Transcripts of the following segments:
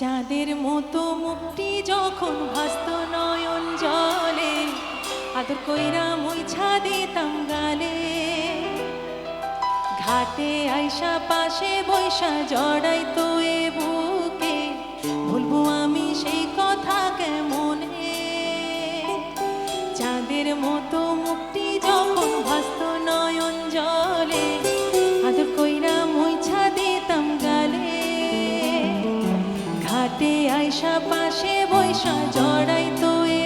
চাঁদের মতো মুক্তি যখন ভাস্ত নয়ন জলে, আদর কইরা মই ছাদে তাঙ্গালে। ঘাটে আইসা পাশে বৈশা জড়াই তো এ হাটে আইসা পাশে বৈশা জড়াই তো এ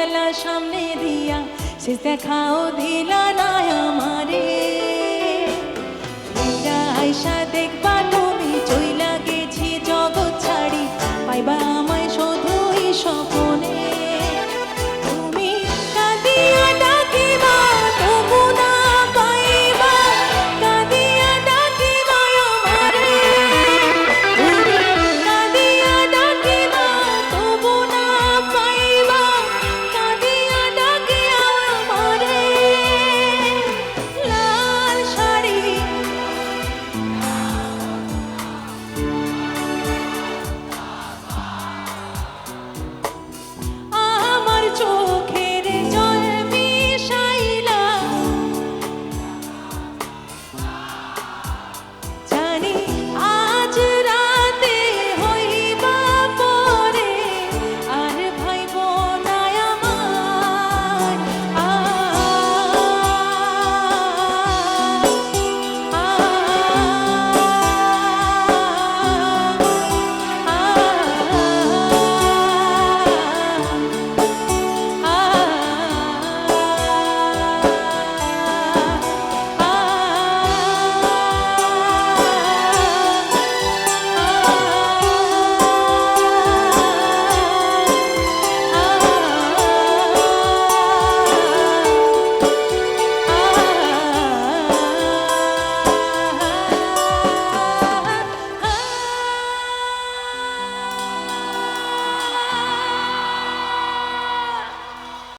বেলা সামনে দিয়া সে দেখাও দিলা না আমারে। আয়সা দেখবা